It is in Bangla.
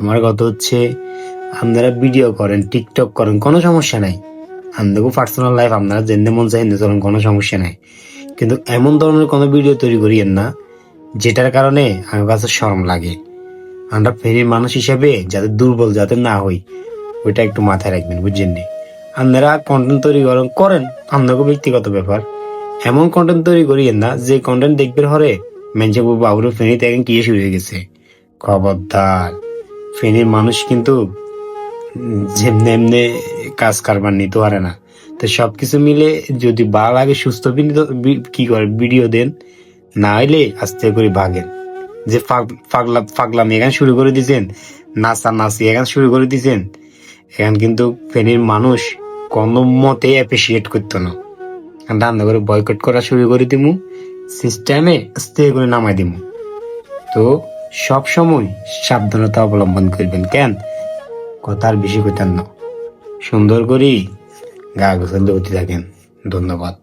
আমার কথা হচ্ছে, আপনারা ভিডিও করেন টিকটক করেন, কোনো সমস্যা নাই। আপনাদেরও পার্সোনাল লাইফ আপনারা জেনে মন চাই চলেন, কোনো সমস্যা নাই। কিন্তু এমন ধরনের কোনো ভিডিও তৈরি করিয়েন না, যেটার কারণে আমার কাছে শরম লাগে। আমরা ফেরির মানুষ হিসেবে যাতে দুর্বল যাতে না হই, ওইটা একটু মাথায় রাখবেন, বুঝছেন নি? আপনারা কন্টেন্ট তৈরি করেন করেন আপনাকে ব্যক্তিগত ব্যাপার। এমন কন্টেন্ট তৈরি করিয়েন না, যে কন্টেন্ট দেখবেন হরে মেনচে বাবুর ফেনি দেখেন কি শুরু হয়ে গেছে। খবরদার। ফেনীর মানুষ কিন্তু যেমনি এমনি কাজ কারবার নিতে পারে না। তো সবকিছু মিলে যদি ভালো লাগে সুস্থ কি করে, ভিডিও দেন, না হইলে আস্তে করে ভাগেন। যে ফাগ- ফাগলা ফাগলামি এখান শুরু করে দিয়েছেন নাচা নাচি এখান শুরু করে দিয়েছেন এখান কিন্তু ফেনীর মানুষ কোনো মতে অ্যাপ্রিসিয়েট করতো না। রান্না করে বয়কট করা শুরু করে দিমু সিস্টেমে আস্তে করে নামাই দিমু। তো সব সময় সাবধানতা অবলম্বন করবেন, কেন? কথার বেশি কইতেন না। সুন্দর করি গা গোসল হতে থাকেন। ধন্যবাদ।